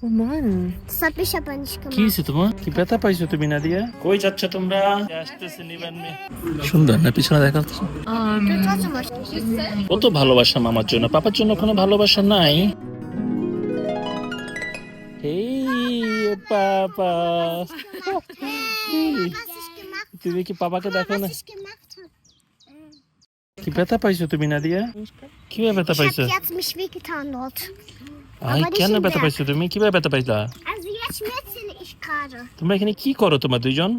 Ich কি হয়েছে তোমার কি ব্যথা পাইছো তুমি নাদিয়া কই যাচ্ছ তোমরা আসতেছে নিবান সুন্দর না পিছনে দেখা. কত ভালোবাসা মামার জন্য পাপার জন্য কোনো ভালোবাসা নাই এই পাপা ich তুমি কি পাপাকে দেখো না ich. কি ব্যথা পাইছো তুমি নাদিয়া কীভাবে ব্যথা Ich পাইছো habe jetzt mich wehgetan dort. আই কেন ব্যথা। পাইছো তুমি কীভাবে ব্যথা পাইলা. তোমরা এখানে কি করো তোমার দুইজন.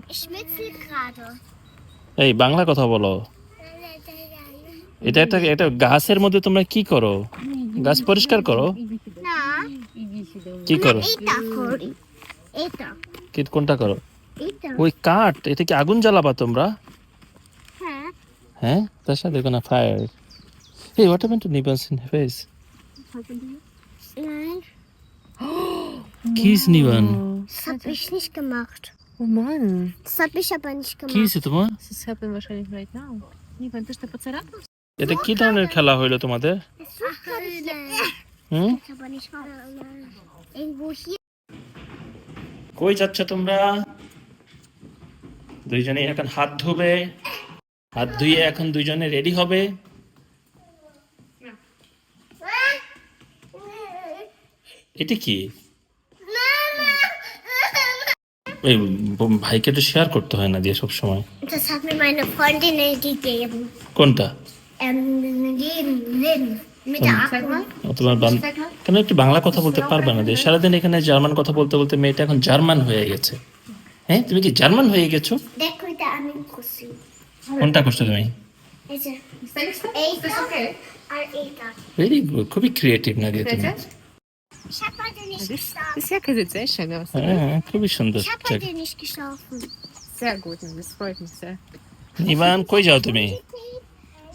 এই বাংলা কথা বলো এটা একটা এটা গাছের মধ্যে তোমরা কি করো গাছ পরিষ্কার করো কি করো. কি কোনটা করো ওই কাঠ এটা কি আগুন জ্বালাবা তোমরা হ্যাঁ তার সাথে ফায়ার এই হোয়াট হ্যাপেন টু নিবাস ইন ফেস Nein, কিস নিবান das habe ich nicht gemacht. oh Mann. Das habe ich aber nicht কি gemacht. হয়েছে তোমার Das ist happened wahrscheinlich right now. Niemand ist der Pazarapus. এটা কি ধরনের খেলা হইল তোমাদের Ach, হুম Jetzt aber nicht mal. Irgendwo hier. কই যাচ্ছ তোমরা দুইজনে এখন হাত ধুবে হাত ধুয়ে এখন দুইজনে রেডি হবে এটা কি? এই ভাইকে তো শেয়ার করতে হয় না দিয়ে সব সময় gegeben. কোনটা? তোমার কেন একটু বাংলা কথা বলতে পারবে না? দিয়ে সারাদিন এখানে জার্মান কথা বলতে বলতে মেয়েটা এখন জার্মান হয়ে গেছে। হ্যাঁ তুমি কি জার্মান হয়ে গেছো. কোনটা করছ তুমি. ভেরি গুড খুবই ক্রিয়েটিভ না দিয়ে তুমি? Das geschlafen. Jacke sieht sehr schön aus. হ্যাঁ হ্যাঁ, খুবই সুন্দর Ich habe heute nicht geschlafen. Sehr gut, das freut mich sehr. ইমান কই যাও তুমি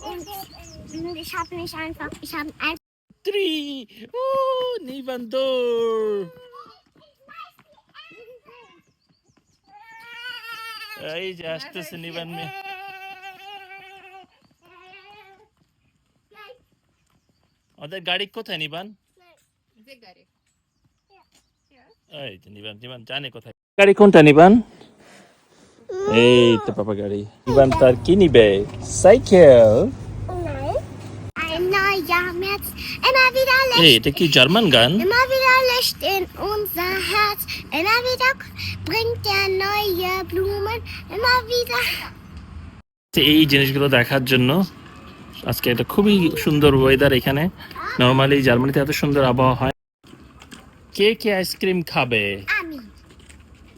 Und ich habe mich einfach, ich habe einfach three ও নিবান দৌড় এই যে আসতেছে নিবান মে ওদের গাড়ি কোথায় নিবান এই যে নিবান নিবান জানে কোথায়। গাড়ি কোনটা নিবান? এই তো পাপা গাড়ি। নিবান তার কি নিবে? সাইকেল. Immer wieder এই Licht, এটা কি জার্মান গান? immer wieder Licht in unser Herz. Immer wieder bringt er neue Blumen. Immer wieder. এই জিনিসগুলো দেখার জন্য আজকে একটা খুবই সুন্দর ওয়েদার এখানে। নর্মালি জার্মানিতে এত সুন্দর আবহাওয়া হয় কে কে আইসক্রিম খাবে Ami.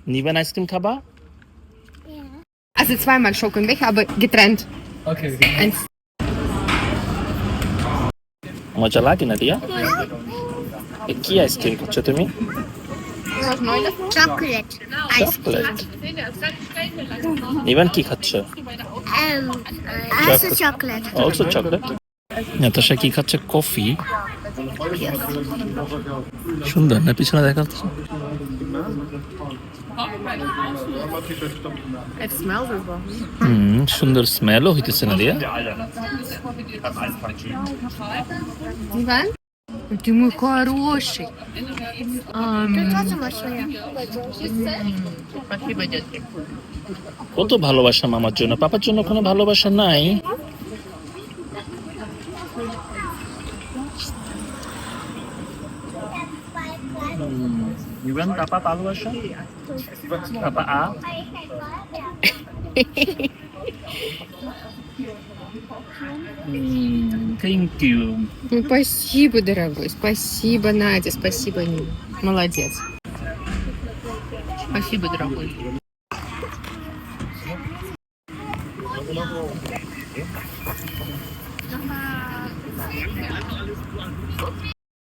নিবেন আইসক্রিম খাবা Ja. Also zweimal Schoko im Becher, aber getrennt. Okay. Eins. মজা লাগে না দিয়া এ কি আইসক্রিম খাচ্ছ তুমি Chocolate. চকলেট নিবেন কি খাচ্ছ Ähm, also Chocolate. Also chocolate Natasha কি খাচ্ছে কফি সুন্দর না পিছনে দেখা যাচ্ছে It smells as well. হুম সুন্দর স্মেলও হইতেছে না দিয়া Иван? Ты мой хороший. Um, Du trotzdem was schwer. спасибо, детки. কত ভালোবাসা মামার জন্য পাপার জন্য কোনো ভালোবাসা নাই Iwan, Papa, follow siya? Papa A? Hmm, thank you. Ну, спасибо, дорогой. Спасибо, Надя. Спасибо, Нина. Молодец. Спасибо, дорогой. 咁啊。